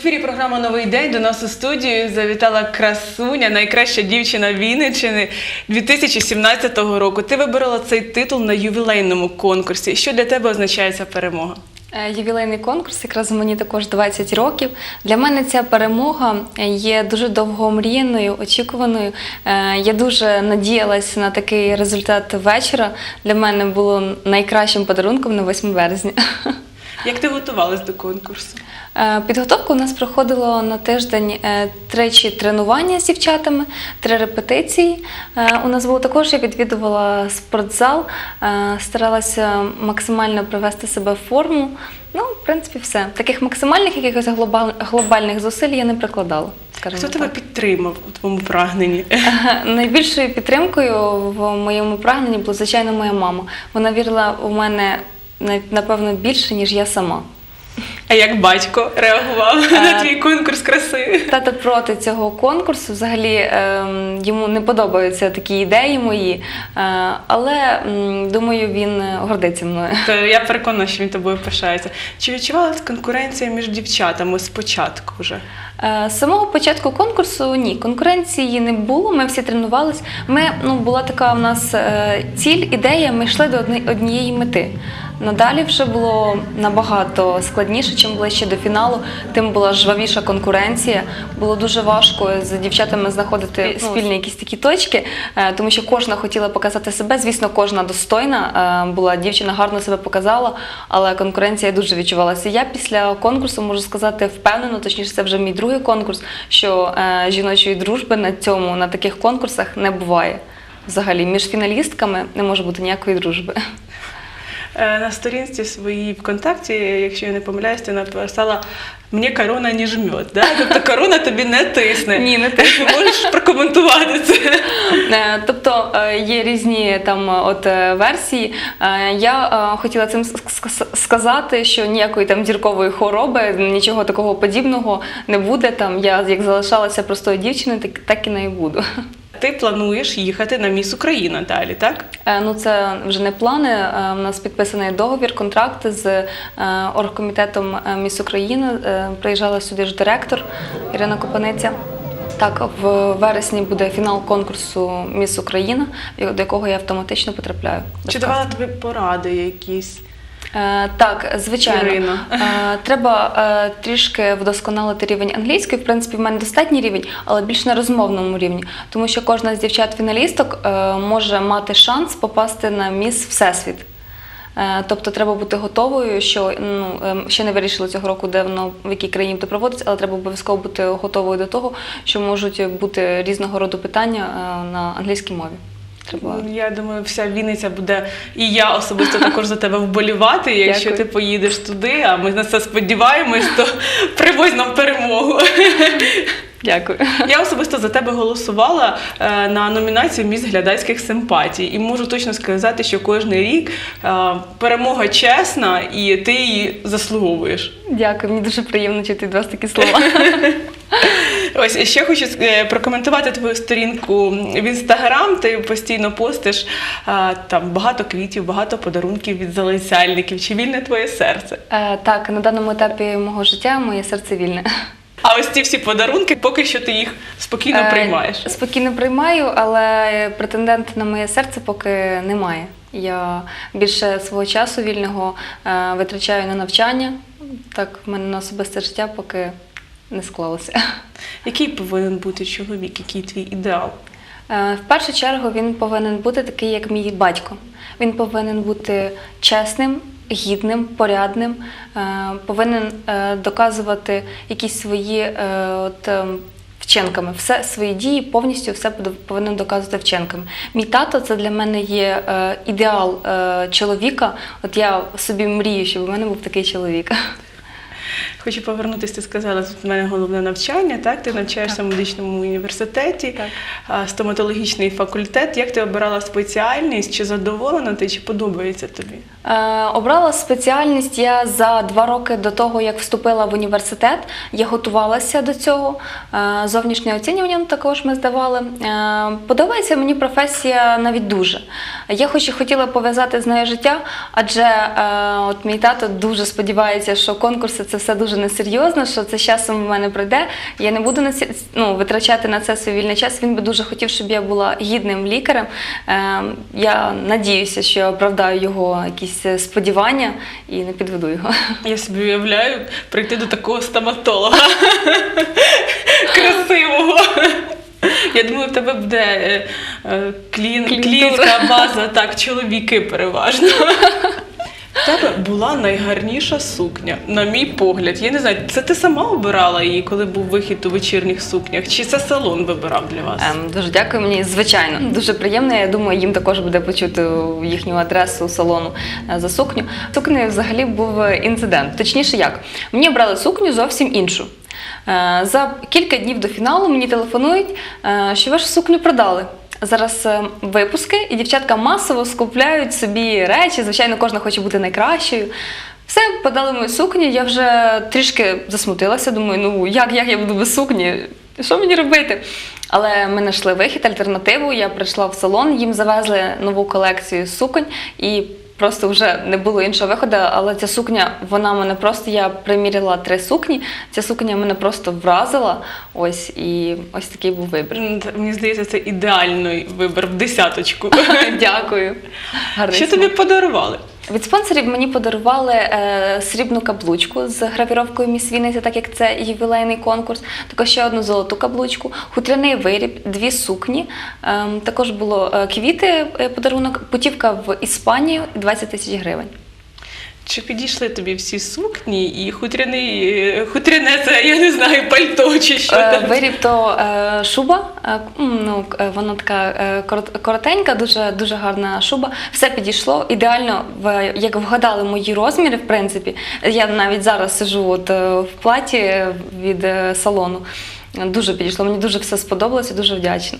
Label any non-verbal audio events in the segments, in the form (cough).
ефірі програма Новий день до нас у студію завітала красуня, найкраща дівчина Вінниччини 2017 року. Ти виборола цей титул на ювілейному конкурсі. Що для тебе означає ця перемога? Е, Ювілейний конкурс, якраз мені також 20 років. Для мене ця перемога є дуже довгомріяною, очікуваною. Е, Я дуже надіялась на такий результат вечора. Для мене було найкращим подарунком на 8 березня. (laughs) Як ти готувалась до конкурсу? Е, Підготовка у нас проходила на тиждень е, тричі тренування з дівчатами, три репетиції. Е, У нас було також, я відвідувала спортзал, старалася максимально привести себе в форму. Ну, в принципі, все. Таких максимальних якихось глобальних зусиль я не прикладала. Хто тебе підтримав у твоєму прагненні? Найбільшою підтримкою в моєму прагненні була, звичайно, моя мама. Вона вірила у мене напевно більше, ніж я сама. А як батько реагував Е. на твій конкурс краси? Тато проти цього конкурсу. Взагалі е, йому не подобаються такі ідеї мої, е, але думаю, він гордиться мною. То я переконана, що він тобою пишається. Чи відчувала конкуренція між дівчатами спочатку вже? Е, З самого початку конкурсу ні, конкуренції не було. Ми всі тренувались. Ми ну була така в нас е, ціль, ідея. Ми йшли до однієї мети. Надалі вже було набагато складніше, чим ближче до фіналу, тим була жвавіша конкуренція. Було дуже важко з дівчатами знаходити Ну, спільні якісь такі точки, е, тому що кожна хотіла показати себе. Звісно, кожна достойна була. Дівчина гарно себе показала, але конкуренція дуже відчувалася. Я після конкурсу можу сказати впевнено, точніше, це вже мій другий конкурс, що е, жіночої дружби на цьому на таких конкурсах не буває. Взагалі, між фіналістками не може бути ніякої дружби. Е, На сторінці своїй ВКонтакті, якщо я не помиляюсь, ти написала мені корона не жмет. Да? Тобто корона тобі не тисне. Ні, не тисне. Можеш прокоментувати це. Е, Тобто е, є різні там от версії. Я хотіла цим сказати, що ніякої там зіркової хвороби, нічого такого подібного не буде. Там я як залишалася простою дівчиною, так, так і не буду. Ти плануєш їхати на міс Україна далі, так? Е, Ну, це вже не плани. Е, У нас підписаний договір, контракт з е, оргкомітетом е, Міс України. Е, Приїжджала сюди ж директор Ірина Копаниця. Так, в вересні буде фінал конкурсу Міс Україна, до якого я автоматично потрапляю. Чи давала тобі поради якісь? Е, Так, звичайно. Е, Треба е, трішки вдосконалити рівень англійської. В принципі, в мене достатній рівень, але більш на розмовному рівні. Тому що кожна з дівчат-фіналісток е, може мати шанс попасти на міс Всесвіт. Е, Тобто треба бути готовою, що ну ем, ще не вирішили цього року, де воно в якій країні буде проводитися, але треба обов'язково бути готовою до того, що можуть бути різного роду питання е, на англійській мові. Треба Я думаю, вся Вінниця буде, і я особисто також за тебе вболівати, якщо Дякую. ти поїдеш туди, а ми на це сподіваємось, то привозь нам перемогу. дякую. Я особисто за тебе голосувала е, на номінацію Міс глядацьких симпатій. І можу точно сказати, що кожен рік е, перемога чесна і ти її заслуговуєш. Дякую, мені дуже приємно чути від вас такі слова. (laughs) Ось ще хочу е, прокоментувати твою сторінку в інстаграм. Ти постійно постиш е, там багато квітів, багато подарунків від залицяльників. Чи вільне твоє серце? Е, так, на даному етапі мого життя моє серце вільне. А ось ці всі подарунки, поки що ти їх спокійно Е, приймаєш. Спокійно приймаю, але претендент на моє серце поки немає. Я більше свого часу вільного е, витрачаю на навчання. Так, в мене на особисте життя поки не склалося. (laughs) Який повинен бути чоловік, який твій ідеал? Е, В першу чергу він повинен бути такий, як мій батько. Він повинен бути чесним, гідним, порядним, е, повинен е, доказувати якісь свої от, ем, вчинками. Все свої дії повністю все повинен доказувати вчинками. Мій тато це для мене є ідеал чоловіка. От я собі мрію, щоб у мене був такий чоловік. (laughs) Хочу повернутися, ти сказала, тут в мене головне навчання, так? Ти навчаєшся в медичному університеті, Так. стоматологічний факультет. Як ти обирала спеціальність? Чи задоволена ти, чи подобається тобі? Е, Обрала спеціальність я за два роки до того, як вступила в університет. Я готувалася до цього. Е, Зовнішнє оцінювання також ми здавали. Е, Подобається мені професія навіть дуже. Я хоч і хотіла пов'язати з нею життя, адже е, от мій тато дуже сподівається, що конкурси це все дуже дуже несерйозно, що це з часом в мене пройде. Я не буду на ну, витрачати на це свій вільний час. Він би дуже хотів, щоб я була гідним лікарем. Е, я надіюся, що я оправдаю його якісь е, сподівання і не підведу його. Я собі уявляю прийти до такого стоматолога (laughs) красивого. Я думаю, в тебе буде е, е, клін, клієнтська база, так, чоловіки переважно. Тебе була найгарніша сукня, на мій погляд. Я не знаю, це ти сама обирала її, коли був вихід у вечірніх сукнях, чи це салон вибирав для вас? Ем, дуже дякую мені, звичайно. Дуже приємно. Я думаю, їм також буде почути їхню адресу салону е, за сукню. Сукнею взагалі був інцидент. Точніше, як мені обрали сукню зовсім іншу. Е, За кілька днів до фіналу мені телефонують, е, що вашу сукню продали. Зараз е, випуски, і дівчатка масово скупляють собі речі. Звичайно, кожна хоче бути найкращою. Все, подали мою сукню, я вже трішки засмутилася. Думаю, ну як, як я буду без сукні? Що мені робити? Але ми знайшли вихід, альтернативу. Я прийшла в салон, їм завезли нову колекцію суконь і. Просто вже не було іншого виходу, але ця сукня, вона мене просто я приміряла три сукні. Ця сукня мене просто вразила. Ось і ось такий був вибір. Мені здається, це ідеальний вибір в десяточку. (laughs) Дякую. Гарний Що смак. тобі подарували? Від спонсорів мені подарували е, срібну каблучку з гравіровкою Міс Вінниця, так як це ювілейний конкурс. Також ще одну золоту каблучку, хутряний виріб, дві сукні. Е, також було е, квіти, е, подарунок, путівка в Іспанію 20 тисяч гривень. Чи підійшли тобі всі сукні і хутряний, хутряне це, я не знаю, пальто чи що Е, там? Виріб то е, шуба. е, Ну, е, вона така е, коротенька, дуже, дуже гарна шуба. Все підійшло. Ідеально, в, як вгадали мої розміри, в принципі. Я навіть зараз сижу от, е, в платі від салону. Дуже підійшло. Мені дуже все сподобалося, дуже вдячна.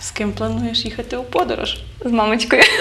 З ким плануєш їхати у подорож? З мамочкою. (laughs)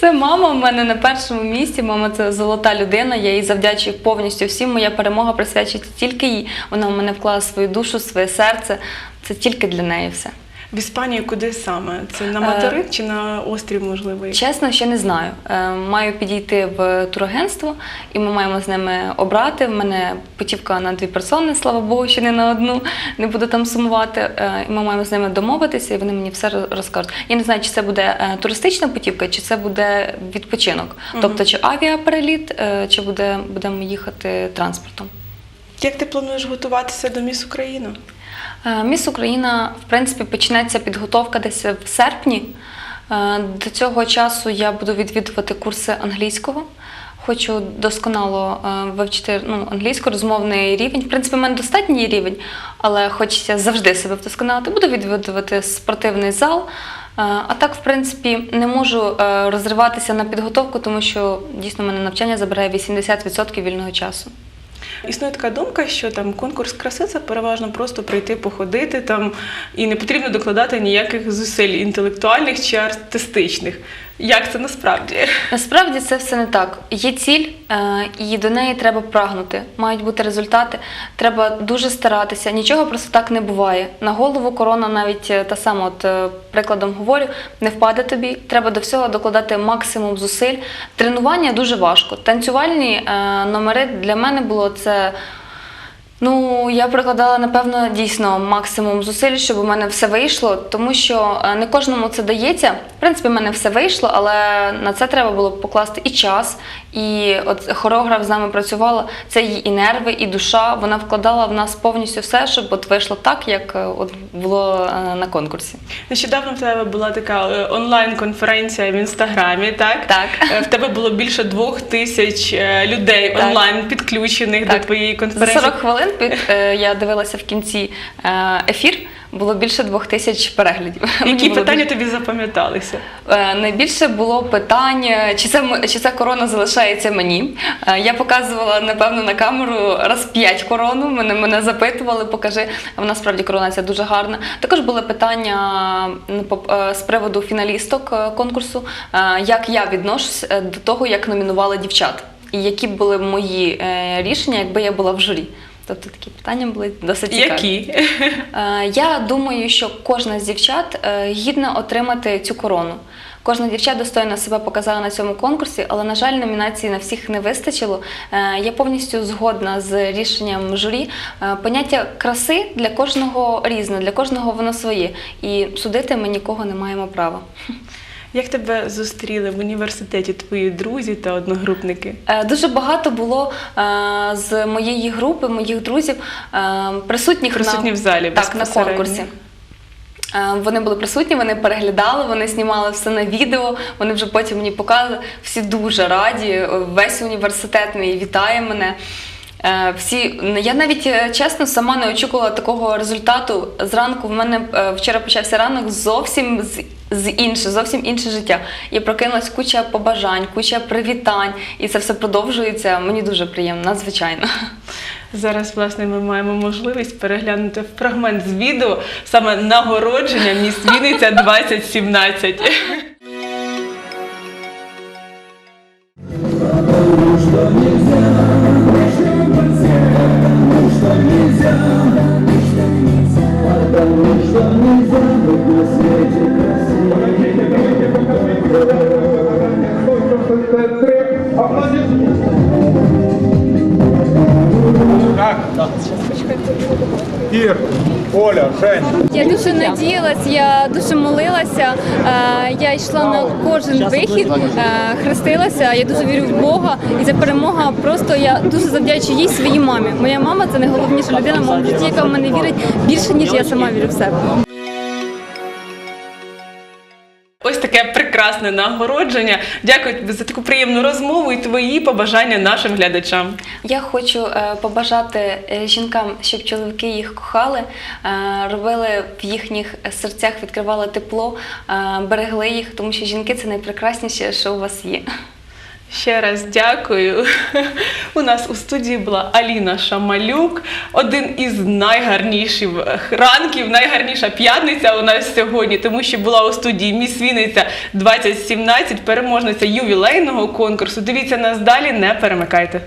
Це мама в мене на першому місці. Мама це золота людина. Я їй завдячую повністю всім. Моя перемога присвячується тільки їй. Вона в мене вклала свою душу, своє серце. Це тільки для неї все. В Іспанію куди саме? Це на Е, материк чи на острів, можливо? Чесно, ще не знаю. Е, Маю підійти в турагентство, і ми маємо з ними обрати. В мене путівка на дві персони, слава Богу, що не на одну, не буду там сумувати. Е, І ми маємо з ними домовитися, і вони мені все розкажуть. Я не знаю, чи це буде туристична путівка, чи це буде відпочинок. Тобто, чи авіапереліт, е, чи буде, будемо їхати транспортом. Як ти плануєш готуватися до Міс Україна? Е, Міс Україна, в принципі, почнеться підготовка десь в серпні. Е, До цього часу я буду відвідувати курси англійського. Хочу досконало е, вивчити ну, англійську, розмовний рівень. В принципі, в мене достатній рівень, але хочеться завжди себе вдосконалити. Буду відвідувати спортивний зал. А так, в принципі, не можу розриватися на підготовку, тому що дійсно мене навчання забирає 80% вільного часу. Існує така думка, що там конкурс краси це переважно просто прийти, походити там, і не потрібно докладати ніяких зусиль інтелектуальних чи артистичних. Як це насправді? Насправді це все не так. Є ціль, е, і до неї треба прагнути. Мають бути результати. Треба дуже старатися. Нічого просто так не буває. На голову корона навіть е, та сама, от е, прикладом говорю, не впаде тобі. Треба до всього докладати максимум зусиль. Тренування дуже важко. Танцювальні номери для мене було це. Ну, я прикладала, напевно, дійсно максимум зусиль, щоб у мене все вийшло, тому що е, не кожному це дається. В принципі, в мене все вийшло, але на це треба було покласти і час. І от хореограф з нами працювала. Це її і нерви, і душа. Вона вкладала в нас повністю все, щоб от вийшло так, як е, от було е, на конкурсі. Нещодавно в тебе була така онлайн-конференція в інстаграмі, так? Так. В тебе було більше двох тисяч людей Так. онлайн підключених Так. до твоєї За конференції. 40 хвилин під, е, я дивилася в кінці е, ефір. Було більше двох тисяч переглядів. (laughs) Які питання дуже- тобі запам'яталися? Е, Найбільше було питання, чи це чи ця корона залишається мені. Я показувала напевно на камеру раз п'ять корону. Мене мене запитували, покажи. Вона справді корона ця дуже гарна. Також були питання з приводу фіналісток конкурсу, як я відношусь до того, як номінували дівчат, і які були мої рішення, якби я була в журі. Тобто такі питання були досить цікаві. Які? Е, Я думаю, що кожна з дівчат е, гідна отримати цю корону. Кожна дівчат достойно себе показала на цьому конкурсі, але на жаль, номінацій на всіх не вистачило. Е, Я повністю згодна з рішенням журі. Поняття краси для кожного різне, для кожного воно своє. І судити ми нікого не маємо права. Як тебе зустріли в університеті твої друзі та одногрупники? Е, Дуже багато було е, з моєї групи, моїх друзів, е, присутніх Присутні на, в залі так, на конкурсі. Вони були присутні, вони переглядали, вони знімали все на відео. Вони вже потім мені показували. Всі дуже раді. Весь університет мій вітає мене. Всі я навіть чесно сама не очікувала такого результату. Зранку в мене вчора почався ранок зовсім з, з інше, зовсім інше життя. Я прокинулась куча побажань, куча привітань, і це все продовжується. Мені дуже приємно, надзвичайно. Зараз, власне, ми маємо можливість переглянути фрагмент з відео саме нагородження міст Вінниця 2017. Ир, Оля, Женя. Я дуже надіялась, я дуже молилася. е, Я йшла на кожен вихід, е, хрестилася. Я дуже вірю в Бога. І ця перемога просто я дуже завдячую їй своїй мамі. Моя мама це найголовніша людина в моєму житті, яка в мене вірить більше ніж я сама вірю в себе. Прекрасне нагородження. Дякую тобі за таку приємну розмову і твої побажання нашим глядачам. Я хочу е, побажати е, жінкам, щоб чоловіки їх кохали, е, робили в їхніх серцях, відкривали тепло, берегли їх, тому що жінки це найпрекрасніше, що у вас є. Ще раз дякую. У нас у студії була Аліна Шамалюк, один із найгарніших ранків, найгарніша п'ятниця у нас сьогодні, тому що була у студії Міс Вінниця 2017, переможниця ювілейного конкурсу. Дивіться нас далі, не перемикайте.